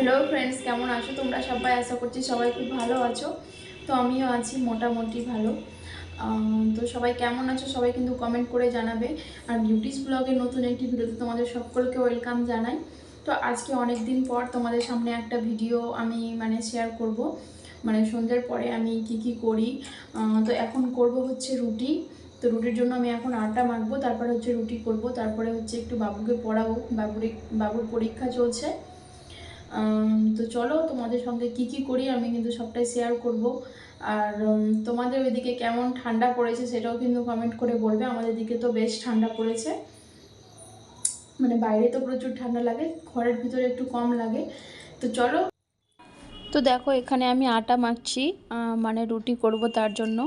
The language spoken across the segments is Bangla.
হ্যালো ফ্রেন্ডস কেমন আছো? তোমরা সবাই আশা করছি সবাই খুব ভালো আছো। তো আমিও আছি মোটামুটি ভালো। তো সবাই কেমন আছো? সবাই কিন্তু কমেন্ট করে জানাবে। আর বিউটিস ব্লগের নতুন একটি ভিডিওতে তোমাদের সকলকে ওয়েলকাম জানাই। তো আজকে অনেক দিন পর তোমাদের সামনে একটা ভিডিও আমি মানে শেয়ার করব। মানে সন্ধ্যের পরে আমি কি কি করি। তো এখন করব হচ্ছে রুটি। তো রুটির জন্য আমি এখন আটা মাখবো, তারপরে হচ্ছে রুটি করব, তারপরে হচ্ছে একটু বাবুকে পড়াবো। বাবুর বাবুর পরীক্ষা চলছে। তো চলো তোমাদের সঙ্গে কি কি করি আমি কিন্তু সবটাই শেয়ার করব। আর তোমাদের ওইদিকে কেমন ঠান্ডা পড়েছে সেটাও কিন্তু কমেন্ট করে বলবে। আমাদের দিকে তো বেশ ঠান্ডা পড়েছে। মানে বাইরে তো প্রচুর ঠান্ডা লাগে, ঘরের ভিতরে একটু কম লাগে। তো চলো। তো দেখো, এখানে আমি আটা মাখছি মানে রুটি করব তার জন্য।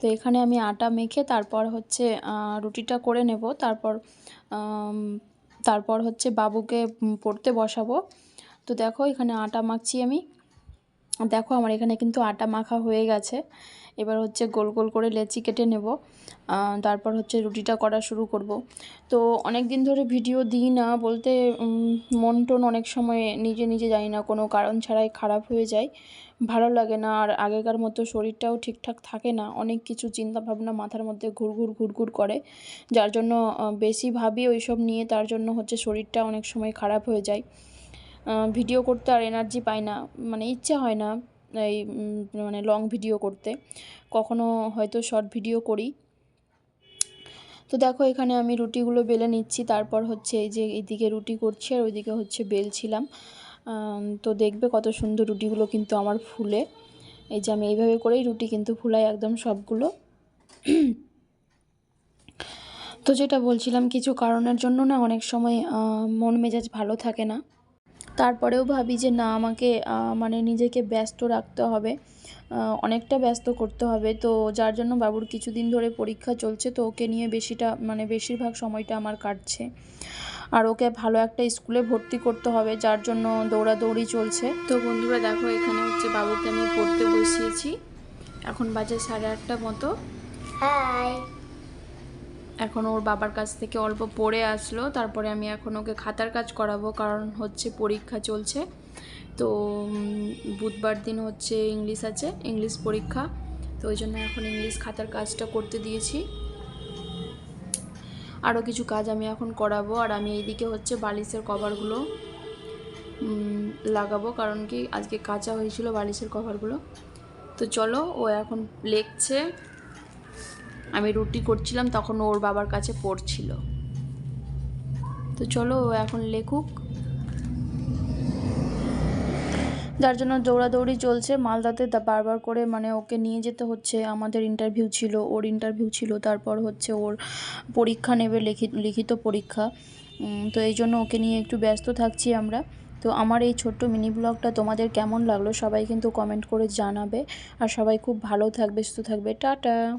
তো এখানে আমি আটা মেখে তারপর হচ্ছে রুটিটা করে নেব। তারপর তারপর হচ্ছে বাবুকে পড়তে বসাবো। তো দেখো এখানে আটা মাখছি আমি। দেখো আমার এখানে কিন্তু আটা মাখা হয়ে গেছে। এবার হচ্ছে গোল গোল করে লেচি কেটে নেব। তারপর হচ্ছে রুটিটা করা শুরু করব। তো অনেক দিন ধরে ভিডিও দিই না বলতে মন টন অনেক সময় নিজে নিজে জানি না, কোনো কারণ ছাড়াই খারাপ হয়ে যায়। ভালো লাগে না আর আগেকার মতো শরীরটাও ঠিকঠাক থাকে না। অনেক কিছু চিন্তা ভাবনা মাথার মধ্যে ঘুরঘুর ঘুরঘুর করে। যার জন্য বেশি ভাবি ওইসব নিয়ে, তার জন্য হচ্ছে শরীরটা অনেক সময় খারাপ হয়ে যায়। ভিডিও করতে আর এনার্জি পাই না মানে ইচ্ছা হয় না এই মানে লং ভিডিও করতে। কখনো হয়তো শর্ট ভিডিও করি। তো দেখো এখানে আমি রুটিগুলো বেলে নিচ্ছি, তারপর হচ্ছে এই যে এইদিকে রুটি করছি আর ওইদিকে হচ্ছে বেলছিলাম। তো দেখবে কত সুন্দর রুটিগুলো কিন্তু আমার ফুলে। এই যে আমি এইভাবে করেই রুটি কিন্তু ফুলাই একদম সবগুলো। তো যেটা বলছিলাম, কিছু কারণের জন্য না অনেক সময় মন মেজাজ ভালো থাকে না। তারপরেও ভাবি যে না আমাকে মানে নিজেকে ব্যস্ত রাখতে হবে অনেকটা ব্যস্ত করতে হবে। তো যার জন্য বাবুর কিছুদিন ধরে পরীক্ষা চলছে তো ওকে নিয়ে বেশিটা মানে বেশিরভাগ সময়টা আমার কাটছে। আর ওকে ভালো একটা স্কুলে ভর্তি করতে হবে যার জন্য দৌড়াদৌড়ি চলছে। তো বন্ধুরা দেখো এখানে হচ্ছে বাবুকে আমি পড়তে বসিয়েছি। এখন বাজে সাড়ে আটটা মতো। হাই এখন ওর বাবার কাছ থেকে অল্প পড়ে আসলো, তারপরে আমি এখন ওকে খাতার কাজ করাবো, কারণ হচ্ছে পরীক্ষা চলছে। তো বুধবার দিন হচ্ছে ইংলিশ আছে, ইংলিশ পরীক্ষা। তো ওই জন্য এখন ইংলিশ খাতার কাজটা করতে দিয়েছি। আরও কিছু কাজ আমি এখন করাবো, আর আমি এইদিকে হচ্ছে বালিশের কভারগুলো লাগাবো, কারণ কি আজকে কাঁচা হয়েছিল বালিশের কভারগুলো। তো চলো, ও এখন লেখছে। আমি রুটি করছিলাম, তখন ওর বাবার কাছে পড়ছিল। তো চলো ও এখন লেখুক। যার জন্য দৌড়াদৌড়ি চলছে। মালদাতে বারবার করে মানে ওকে নিয়ে যেতে হচ্ছে। আমাদের ইন্টারভিউ ছিল, ওর ইন্টারভিউ ছিল, তারপর হচ্ছে ওর পরীক্ষা নেবে, লিখিত লিখিত পরীক্ষা। তো এই জন্য ওকে নিয়ে একটু ব্যস্ত থাকছি আমরা। তো আমার এই ছোট্ট মিনি ব্লগটা তোমাদের কেমন লাগল সবাই কিন্তু কমেন্ট করে জানাবে। আর সবাই খুব ভালো থাকবে, সুস্থ থাকবে। টাটা!